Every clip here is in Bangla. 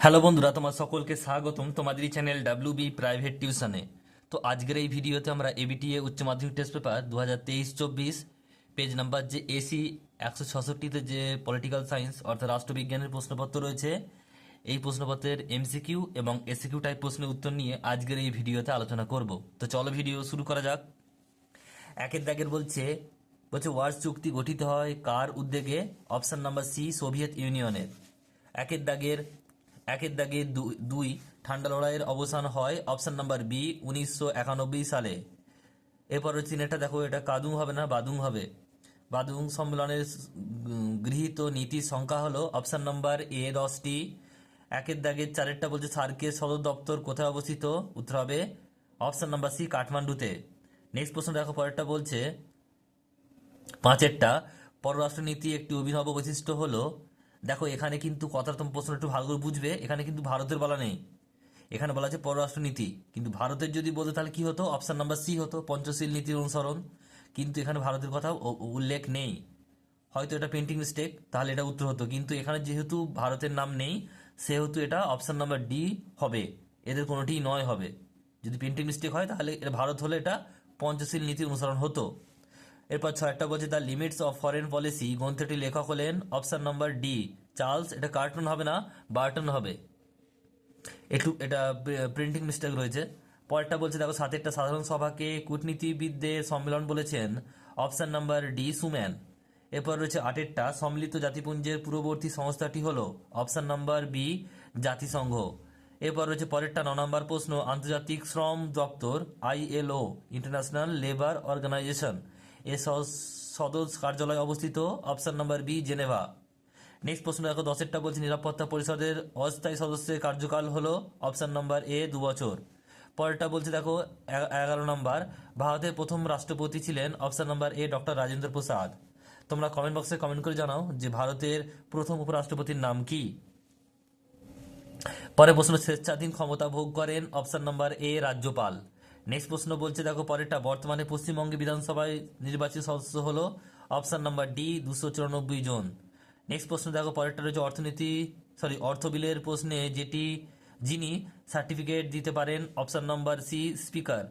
হ্যালো বন্ধুরা, তোমার সকলকে স্বাগতম তোমাদের চ্যানেল ডাব্লিউ বি প্রাইভেট টিউশনে তো আজকের এই ভিডিওতে আমরা এবিটিএ উচ্চ মাধ্যমিক টেস্ট পেপার দু হাজার তেইশ চব্বিশ পেজ নাম্বার যে এসি একশো ছষট্টিতে যে পলিটিক্যাল সায়েন্স অর্থাৎ রাষ্ট্রবিজ্ঞানের প্রশ্নপত্র রয়েছে, এই প্রশ্নপত্রের এমসিকিউ এবং এসিকিউ টাইপ প্রশ্নের উত্তর নিয়ে আজকের এই ভিডিওতে আলোচনা করব। তো চলো ভিডিও শুরু করা যাক। একের দাগের বলছে বলছে ওয়ার্স চুক্তি গঠিত হয় কার উদ্যোগে? অপশান নাম্বার সি সোভিয়েত ইউনিয়নের একের দাগের একের দাগে দুই ঠান্ডা লড়াইয়ের অবসান হয় অপশান নাম্বার বি, উনিশশো একানব্বই সালে। এরপর হচ্ছে এটা দেখো, এটা কাদুং হবে না, বাদুং হবে। বাদুং সম্মেলনের গৃহীত নীতির সংখ্যা হলো অপশান নাম্বার এ, দশটি। একের দাগের চারেরটা বলছে সার্কের সদর দপ্তর কোথায় অবস্থিত? উত্তর হবে অপশন নাম্বার সি, কাঠমান্ডুতে। নেক্সট প্রশ্ন দেখো, পরেরটা বলছে, পাঁচেরটা। পররাষ্ট্রনীতি একটি অভিনব বৈশিষ্ট্য হলো দেখো, এখানে কিন্তু কথাটা তুমি প্রশ্ন একটু ভালো করে বুঝবে। এখানে কিন্তু ভারতের বলা নেই। এখানে বলা আছে পররাষ্ট্রনীতি। কিন্তু ভারতের যদি বলতো, তাহলে কি হতো? অপশান নাম্বার সি হতো, পঞ্চশীল নীতির অনুসরণ। কিন্তু এখানে ভারতের কথা উল্লেখ নেই। হয়তো এটা পেন্টিং মিস্টেক তাহলে এটা উত্তর হতো। কিন্তু এখানে যেহেতু ভারতের নাম নেই, সেহেতু এটা অপশান নাম্বার ডি হবে। এদের কোনোটিই নয় হবে। যদি পেন্টিং মিস্টেক হয়, তাহলে এটা ভারত হলে এটা পঞ্চশীল নীতির অনুসরণ হতো। এরপর ছয়টা বলছে the limits of foreign policy গ্রন্থটির লেখক হলেন অপশান নাম্বার ডি চার্লস, এটা কার্টুন হবে না, বার্টন হবে। একটু, এটা প্রিন্টিং মিস্টেক রয়েছে। পরেরটা বলছে, দেখো, সাতেরটা সাধারণ সভাকে কূটনীতিবিদদের সম্মেলন বলেছেন। Option number D, Schuman. এরপর রয়েছে আটেরটা, সম্মিলিত জাতিপুঞ্জের পূর্ববর্তী সংস্থাটি হলো। অপশান নাম্বার বি, জাতিসংঘ। এরপর রয়েছে পরেরটা, ন নম্বর প্রশ্ন, আন্তর্জাতিক শ্রম দপ্তর আইএলও ইন্টারন্যাশনাল লেবার অর্গানাইজেশন। এর সদ- সদস্য কার্যালয় অবস্থিত। Option number B, Geneva. Next প্রশ্ন দেখো দশেরটা বলছে নিরাপত্তা পরিষদের অস্থায়ী সদস্যের কার্যকাল হলো অপশান নাম্বার এ, দু বছর। পরেরটা বলছে দেখো এগারো নম্বর, ভারতের প্রথম রাষ্ট্রপতি ছিলেন option number A, doctor Rajendra Prasad. তোমরা কমেন্ট বক্সে কমেন্ট করে জানাও যে ভারতের প্রথম উপরাষ্ট্রপতির নাম কি। পরে প্রশ্ন, স্বেচ্ছাধীন ক্ষমতা ভোগ করেন অপশান নাম্বার এ, রাজ্যপাল। নেক্সট প্রশ্ন বলছে দেখো, পরেরটা, বর্তমানে পশ্চিমবঙ্গে বিধানসভায় নির্বাচিত সদস্য হলো অপশান নাম্বার ডি, দুশো চুরানব্বই জন। নেক্সট প্রশ্ন দেখো, পরেরটা রয়েছে অর্থনীতি সরি অর্থ বিলের প্রশ্নে যেটি যিনি সার্টিফিকেট দিতে পারেন অপশান নাম্বার সি স্পিকার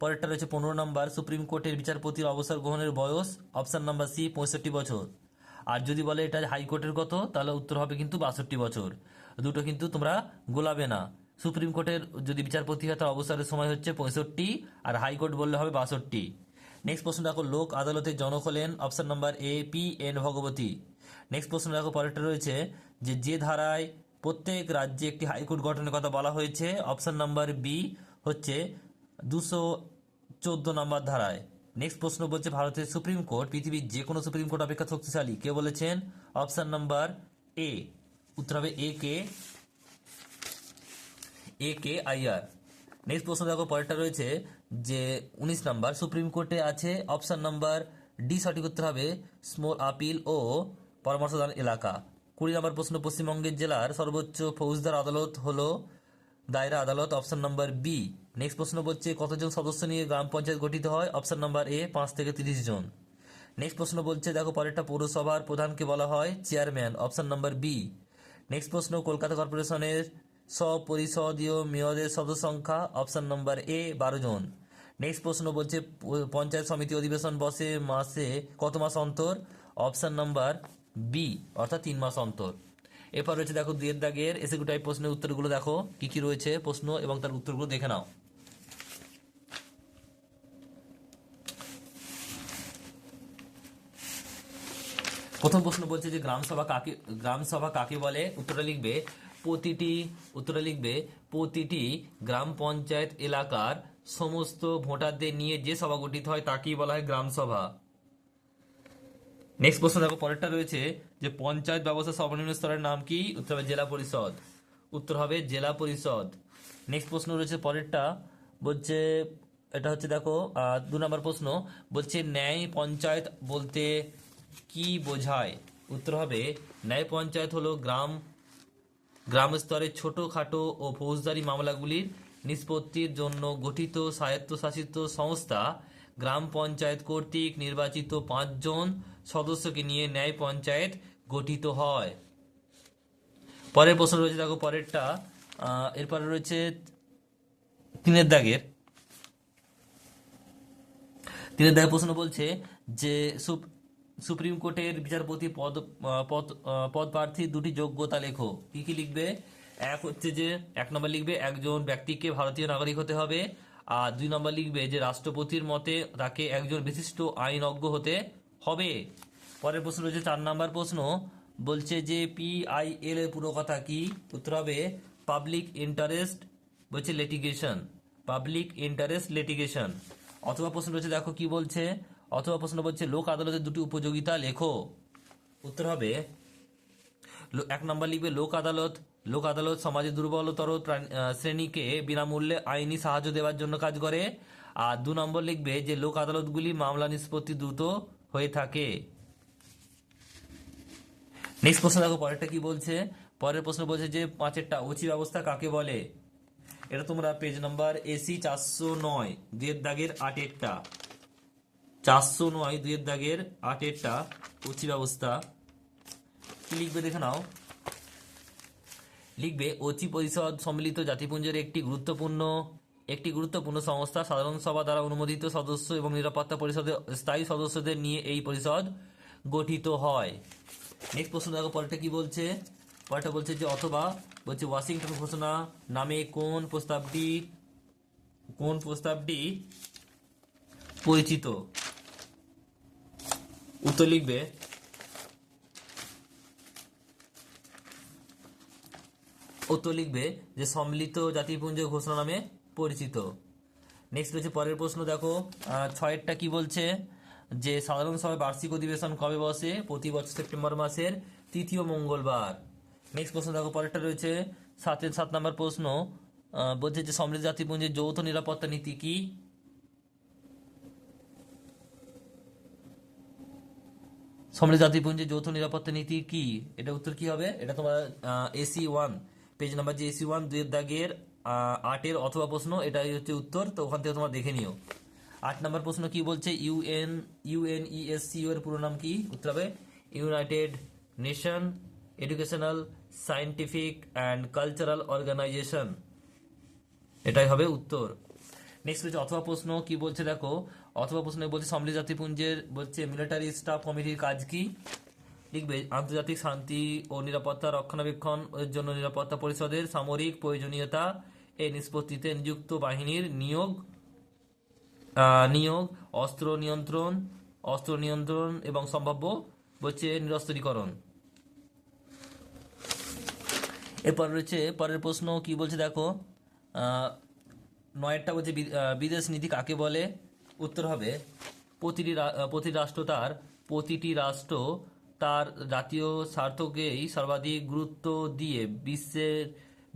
পরেরটা রয়েছে পনেরো নম্বর সুপ্রিম কোর্টের বিচারপতির অবসর গ্রহণের বয়স অপশান নাম্বার সি পঁয়ষট্টি বছর। আর যদি বলে এটা হাইকোর্টের কত, তাহলে উত্তর হবে কিন্তু বাষট্টি বছর। দুটো কিন্তু তোমরা গোলাবে না। সুপ্রিম কোর্টের যদি বিচারপতি হয়, তার অবসরের সময় হচ্ছে পঁয়ষট্টি, আর হাইকোর্ট বললে হবে বাষট্টি। নেক্সট প্রশ্ন দেখো, লোক আদালতের জনক হলেন option number A P N Bhagwati. Next প্রশ্ন দেখো, পরেরটা রয়েছে যে যে ধারায় প্রত্যেক রাজ্যে একটি হাইকোর্ট গঠনের কথা বলা হয়েছে অপশান নাম্বার বি হচ্ছে দুশো চোদ্দ নম্বর ধারায়। নেক্সট প্রশ্ন বলছে, ভারতের সুপ্রিম কোর্ট, পৃথিবীর যে কোনো সুপ্রিম কোর্ট অপেক্ষা শক্তিশালী। কে বলেছেন? অপশান নাম্বার এ উত্তর হবে এ কে এ কে আইআর নেক্সট প্রশ্ন দেখো, পরেরটা রয়েছে যে, উনিশ নাম্বার, সুপ্রিম কোর্টে আছে অপশান নাম্বার ডি সঠিক উত্তর হবে স্মল আপিল ও পরামর্শদান এলাকা। কুড়ি নম্বর প্রশ্ন, পশ্চিমবঙ্গের জেলার সর্বোচ্চ ফৌজদার আদালত হল দায়রা আদালত, অপশন নাম্বার বি। নেক্সট প্রশ্ন বলছে, কতজন সদস্য নিয়ে গ্রাম পঞ্চায়েত গঠিত হয়? অপশন নাম্বার এ, পাঁচ থেকে তিরিশ জন। নেক্সট প্রশ্ন বলছে, দেখো পরেরটা পৌরসভার প্রধানকে বলা হয় chairman, option number B. Next প্রশ্ন, কলকাতা কর্পোরেশনের স্বপরিষদীয় মেয়রের সদস্য সংখ্যা, অপশন নাম্বার এ, বারো জন। নেক্সট প্রশ্ন বলছে, পঞ্চায়েত সমিতি অধিবেশন বসে মাসে কত মাস অন্তর? অপশন নাম্বার বি অর্থাৎ তিন মাস অন্তর। এরপর রয়েছে দেখো দুয়ের দাগের এসে টাইপ প্রশ্নের উত্তরগুলো দেখো, কি কি রয়েছে প্রশ্ন এবং তার উত্তরগুলো দেখে নাও। প্রথম প্রশ্ন বলছে যে গ্রাম সভা কাকে, গ্রাম সভা কাকে বলে? উত্তরটা লিখবে, প্রতিটি, উত্তরটা লিখবে, প্রতিটি গ্রাম পঞ্চায়েত এলাকার সমস্ত ভোটারদের নিয়ে যে সভা গঠিত হয় তাকেই বলা হয় গ্রাম সভা। নেক্সট প্রশ্ন দেখো, পরেরটা রয়েছে যে পঞ্চায়েত ব্যবস্থা সর্বনিম্ন স্তরের নাম কি? উত্তর হবে জেলা পরিষদ। উত্তর হবে জেলা পরিষদ। নেক্সট প্রশ্ন রয়েছে পরেরটা, বলছে, এটা হচ্ছে দেখো দু নম্বর প্রশ্ন, বলছে ন্যায় পঞ্চায়েত বলতে কি বোঝায়? উত্তর হবে, ন্যায় পঞ্চায়েত হলো গ্রাম গ্রাম স্তরে ছোটখাটো ও ফৌজদারি মামলাগুলির নিষ্পত্তির জন্য গঠিত স্বায়ত্তশাসিত সংস্থা। গ্রাম পঞ্চায়েত কর্তৃক নির্বাচিত পাঁচজন সদস্যকে নিয়ে ন্যায় পঞ্চায়েত গঠিত হয়। পরের প্রশ্ন রয়েছে, দেখো পরেরটা এরপরে রয়েছে তিনের দাগের। তিনের দাগের প্রশ্ন বলছে যে, সুপ- সুপ্রিম কোর্টের বিচারপতি পদ পদ পদ প্রার্থীর দুটি যোগ্যতা লেখো। কি কি লিখবে? এক হচ্ছে যে, এক নম্বর লিখবে একজন ব্যক্তিকে ভারতীয় নাগরিক হতে হবে। আর দুই নম্বর লিখবে যে, রাষ্ট্রপতির মতে তাকে একজন বিশিষ্ট আইনজ্ঞ হতে হবে? পরের প্রশ্ন রয়েছে, চার নাম্বার প্রশ্ন বলছে যে পিআইএল এর পুরো কথা কি? উত্তর হবে পাবলিক ইন্টারেস্ট বলছে লিটিগেশন পাবলিক ইন্টারেস্ট লিটিগেশন অথবা প্রশ্ন রয়েছে, দেখো কি বলছে? অথবা প্রশ্ন বলছে, লোক আদালতের দুটি উপযোগিতা লেখো। উত্তর হবে এক নম্বর লিখবে, লোক আদালত লোক আদালত সমাজের দুর্বলতর শ্রেণীকে বিনামূল্যে আইনি সাহায্য দেওয়ার জন্য কাজ করে। আর দু নম্বর লিখবে যে, লোক আদালতগুলি মামলা নিষ্পত্তি দ্রুত হয়ে থাকে। নেক্সট প্রশ্ন দেখো, পরেরটা কি বলছে? পরের প্রশ্ন বলছে যে, পাঁচেরটা ওচি ব্যবস্থা কাকে বলে? এটা তোমরা পেজ নাম্বার এসি চারশো নয় দুয়ের দাগের আটেরটা। চারশো নয় দুয়ের দাগের আটেরটা ওচি ব্যবস্থা। কি লিখবে দেখে নাও? লিখবে, ওচি পরিষদ সম্মিলিত জাতিপুঞ্জের একটি গুরুত্বপূর্ণ একটি গুরুত্বপূর্ণ সংস্থা, সাধারণ সভা দ্বারা অনুমোদিত সদস্য এবং নিরাপত্তা পরিষদের স্থায়ী সদস্যদের নিয়ে এই পরিষদ গঠিত হয়। নেক্সট প্রশ্ন দেখো, পরেরটা কি বলছে? পরেরটা বলছে যে, অথবা বলছে, ওয়াশিংটন ঘোষণা নামে কোন প্রস্তাবটি কোন প্রস্তাবটি পরিচিত? উত্তর লিখবে উত্তর লিখবে যে, সম্মিলিত জাতিপুঞ্জ ঘোষণা নামে পরিচিত। নেক্সট রয়েছে পরের প্রশ্ন, দেখো ছয়েরটা কি বলছে? যে সাধারণ সভায় বার্ষিক অধিবেশন কবে বসে? প্রতি বছর সেপ্টেম্বর মাসের তৃতীয় মঙ্গলবার। নেক্সট প্রশ্ন, দেখো, পরেরটা রয়েছে সাতের সাত নম্বর প্রশ্ন বলছে যে সম্মিলিত জাতিপুঞ্জের যৌথ নিরাপত্তা নীতি কি? সম্মিলিত জাতিপুঞ্জের যৌথ নিরাপত্তা নীতি কি? এটা উত্তর কি হবে? এটা তোমার এসি ওয়ান পেজ নাম্বার যে এসি ওয়ান দুয়ের দাগের আটের অথবা প্রশ্ন, এটাই হচ্ছে উত্তর, তো ওখান থেকে তোমরা দেখে নিও। আট নম্বর প্রশ্ন কি বলছে? ইউএন ইউএনইএসসিও এর পুরো নাম কি? উত্তর হবে United Nation Educational Scientific and Cultural Organization এটাই হবে উত্তর। নেক্সট হচ্ছে অথবা প্রশ্ন কি বলছে দেখো? অথবা প্রশ্ন বলছে, সম্মিলিত জাতিপুঞ্জের বলছে মিলিটারি স্টাফ কমিটির কাজ কি? লিখবে, আন্তর্জাতিক শান্তি ও নিরাপত্তা রক্ষণাবেক্ষণ এর জন্য নিরাপত্তা পরিষদের সামরিক প্রয়োজনীয়তা এই নিষ্পত্তিতে নিযুক্ত বাহিনীর নিয়োগ নিয়োগ, অস্ত্র নিয়ন্ত্রণ অস্ত্র নিয়ন্ত্রণ এবং সম্ভাব্য বলছে নিরস্ত্রীকরণ। এরপর রয়েছে, পরের প্রশ্ন কি বলছে দেখো নয়েরটা বলছে বিদেশ নীতি কাকে বলে? উত্তর হবে, প্রতিটি প্রতিটি রাষ্ট্র তার, প্রতিটি রাষ্ট্র তার জাতীয় স্বার্থকেই সর্বাধিক গুরুত্ব দিয়ে বিশ্বের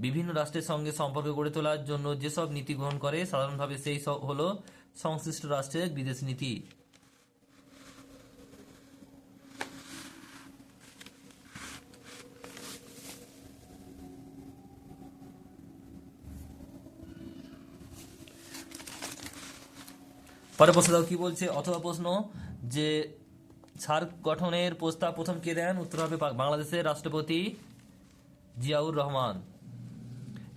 বিভিন্ন রাষ্ট্রের সঙ্গে সম্পর্ক গড়ে তোলার জন্য যেসব নীতি গ্রহণ করে, সাধারণভাবে সেই হলো সংশ্লিষ্ট রাষ্ট্রের বিদেশ নীতি। পরে প্রশ্ন কি বলছে? অথবা প্রশ্ন যে সার্ক গঠনের প্রস্তাব প্রথম কে দেন? উত্তর হবে বাংলাদেশের রাষ্ট্রপতি জিয়াউর রহমান।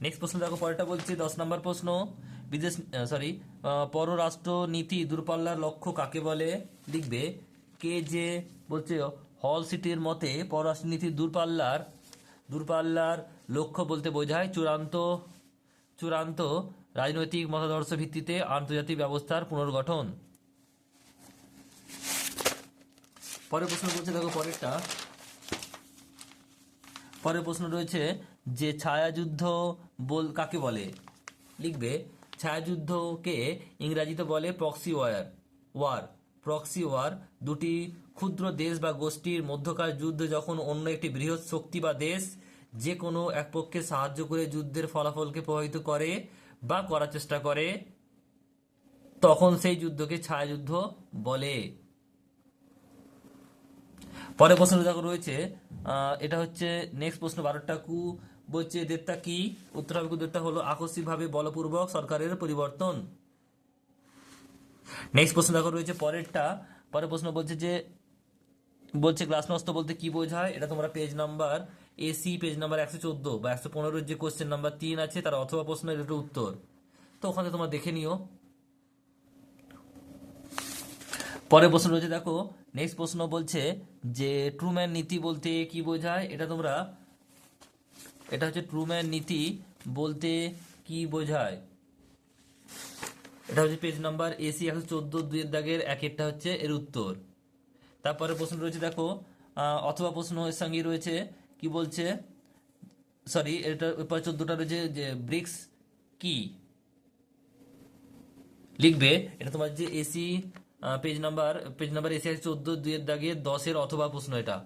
নেক্সট প্রশ্ন দেখো, পরেরটা বলছি, দশ নম্বর প্রশ্ন। বিদেশ সরি পররাষ্ট্র নীতি দূরপাল্লার লক্ষ্য কাকে বলে? লিখবে কে যে বলছে, হল সিটির মতে পররাষ্ট্র নীতি দূরপাল্লার দূরপাল্লার লক্ষ্য বলতে বোঝায় চূড়ান্ত চূড়ান্ত রাজনৈতিক মতাদর্শ ভিত্তিতে আন্তর্জাতিক ব্যবস্থার পুনর্গঠন। পরের প্রশ্ন বলছে, দেখো, পরেরটা। পরের প্রশ্ন রয়েছে যে ছায়াযুদ্ধ বল, কাকে বলে? লিখবে, ছায়াযুদ্ধকে ইংরাজিতে বলে proxy war war proxy war দুটি ক্ষুদ্র দেশ বা গোষ্ঠীর মধ্যকার যুদ্ধ যখন অন্য একটি বৃহৎ শক্তি বা দেশ যে কোনো এক পক্ষে সাহায্য করে যুদ্ধের ফলাফলকে প্রভাবিত করে বা করার চেষ্টা করে, তখন সেই যুদ্ধকে ছায়াযুদ্ধ বলে। পরের প্রশ্ন দেখো রয়েছে এটা হচ্ছে নেক্সট প্রশ্ন বারোটা কু বলছে দেড়টা কি? উত্তর হবে দেড়টা হলো আকস্মিকভাবে বলপূর্বক সরকারের পরিবর্তন। নেক্সট প্রশ্ন দেখো রয়েছে পরেরটা। পরের প্রশ্ন বলছে যে, বলছে গ্লাসনস্ত বলতে কি বোঝায়? এটা তোমরা page number AC page number একশো চোদ্দ বা একশো পনেরোর যে কোশ্চেন নাম্বার তিন আছে, তার অথবা প্রশ্নের এটা উত্তর। তো ওখানে তোমরা দেখে নিও। পরের প্রশ্ন রয়েছে, দেখো। নেক্সট প্রশ্ন বলছে যে ট্রুম্যান নীতি বলতে কি বোঝায়? এটা তোমরা এটা হচ্ছে ট্রুম্যান নীতি বলতে কি বোঝায়? এটা হচ্ছে পেজ নাম্বার এসি একশো চোদ্দ, দুইয়ের দাগের এক একটা হচ্ছে এর উত্তর। তারপরে প্রশ্ন রয়েছে, দেখো অথবা প্রশ্ন এর সঙ্গে রয়েছে, কি বলছে? সরি এটা এরপর চোদ্দটা রয়েছে, যে ব্রিক্স কি? লিখবে, এটা তোমার যে AC page number page number AC চোদ্দ, দুইয়ের দাগে দশের অথবা প্রশ্ন এটা।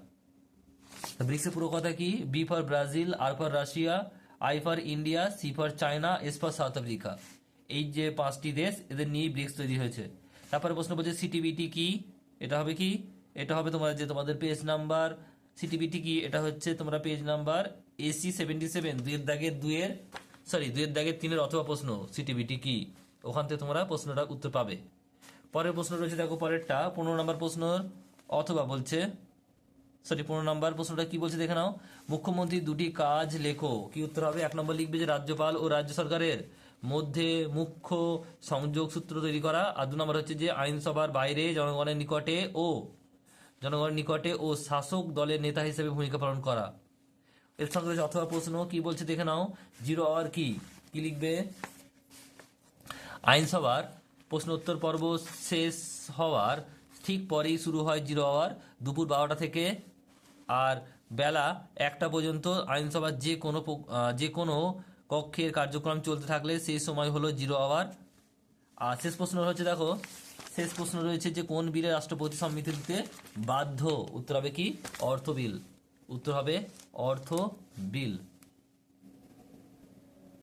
ব্রিক্সের পুরো কথা কি? B for Brazil R for Russia I for India C for China S for South Africa এই যে পাঁচটি দেশ, এদের নিয়ে ব্রিক্স তৈরি হয়েছে। তারপরে প্রশ্ন বলছে সিটিবিটি কি? এটা হবে কি? এটা হবে তোমার যে তোমাদের পেজ নাম্বার সিটিবিটি কি? এটা হচ্ছে তোমরা page number AC seventy seven দুইয়ের দাগের দুয়ের সরি দুয়ের দাগের তিনের অথবা প্রশ্ন। সিটিবিটি কি? ওখান থেকে তোমরা প্রশ্নটা উত্তর পাবে। পরের প্রশ্ন রয়েছে, দেখো পরেরটা, পনেরো নম্বর প্রশ্নর। অথবা বলছে সরি, পনেরো নম্বর প্রশ্নটা কি বলছে দেখে নাও। মুখ্যমন্ত্রী দুটি কাজ লেখো। কি উত্তর হবে? এক নম্বর লিখবে যে রাজ্যপাল ও রাজ্য সরকারের মধ্যে মুখ্য সংযোগ সূত্র তৈরি করা। আর দু নম্বর হচ্ছে যে আইনসভার বাইরে জনগণের নিকটে ও জনগণের নিকটে ও শাসক দলের নেতা হিসেবে ভূমিকা পালন করা। এর সঙ্গে অথবা প্রশ্ন, কি বলছে দেখে নাও। জিরো আওয়ার কি? কি লিখবে? আইনসভার প্রশ্ন উত্তর পর্ব শেষ হওয়ার ঠিক পরেই শুরু হয় জিরো আওয়ার দুপুর বারোটা থেকে। আর বেলা একটা পর্যন্ত আইনসভার যে কোনো যে কোনো কক্ষের কার্যক্রম চলতে থাকলে সেই সময় হলো জিরো আওয়ার আর শেষ প্রশ্ন হচ্ছে, দেখো, শেষ প্রশ্ন রয়েছে যে কোন বিলে রাষ্ট্রপতি সম্মতি দিতে বাধ্য? উত্তর হবে কি? অর্থ বিল। উত্তর হবে অর্থ বিল।